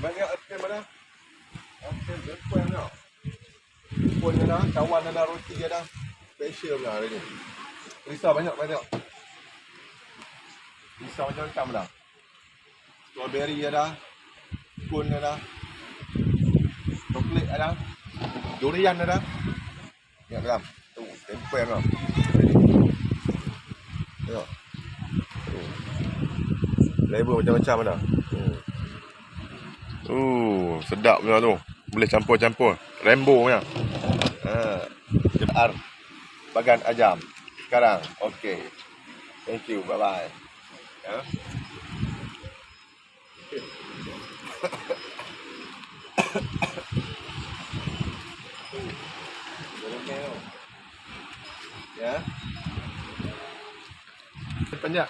Banyak item mana? Item dia kuih mana? Kuih ada, cawan ada, roti ada. Special lah hari ni. Risau banyak banyak. Risau macam-macam dah. Strawberry ada. Kun ada. Coklat ada. Durian ada. Ya dalam. Tu, tempe ada. Tengok. Tu. Flavor macam-macam ada. Hmm. Uh, sedap punya tu. Boleh campur-campur. Rainbow punya. Ha. Uh, Ar. Bagan ajam. Sekarang. Okay. Thank you. Bye-bye. Ya. Yeah. Ya. Yeah.